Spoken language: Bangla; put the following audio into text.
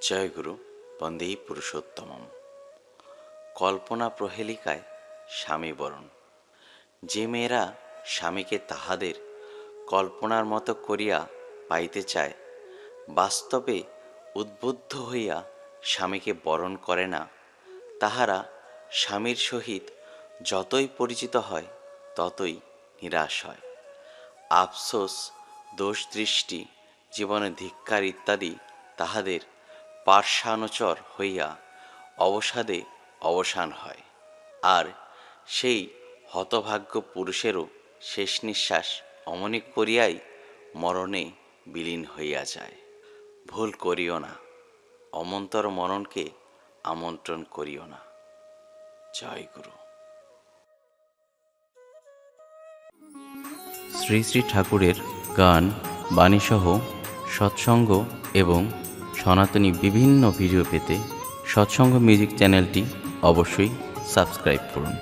জয়গুরু বন্দেই পুরুষোত্তমম। কল্পনা প্রহেলিকায় স্বামী বরণ। যে মেয়েরা স্বামীকে তাহাদের কল্পনার মতো করিয়া পাইতে চায়, বাস্তবে উদ্বুদ্ধ হইয়া স্বামীকে বরণ করে না, তাহারা স্বামীর সহিত যতই পরিচিত হয়, ততই নিরাশ হয়। আফসোস দোষ দৃষ্টি জীবনে ধিক্কার ইত্যাদি তাহাদের পার্শ্বানুচর হইয়া অবসাদে অবসান হয়। আর সেই হতভাগ্য পুরুষেরও শেষ নিঃশ্বাস অমনি করিয়াই মরণে বিলীন হইয়া যায়। ভুল করিও না, অমন্তর মরণকে আমন্ত্রণ করিও না। জয় গুরু। শ্রী শ্রী ঠাকুরের গান, বাণীসহ, সৎসঙ্গ এবং সনাতনী বিভিন্ন ভিডিও পেতে সৎসঙ্গ মিউজিক চ্যানেলটি অবশ্যই সাবস্ক্রাইব করুন।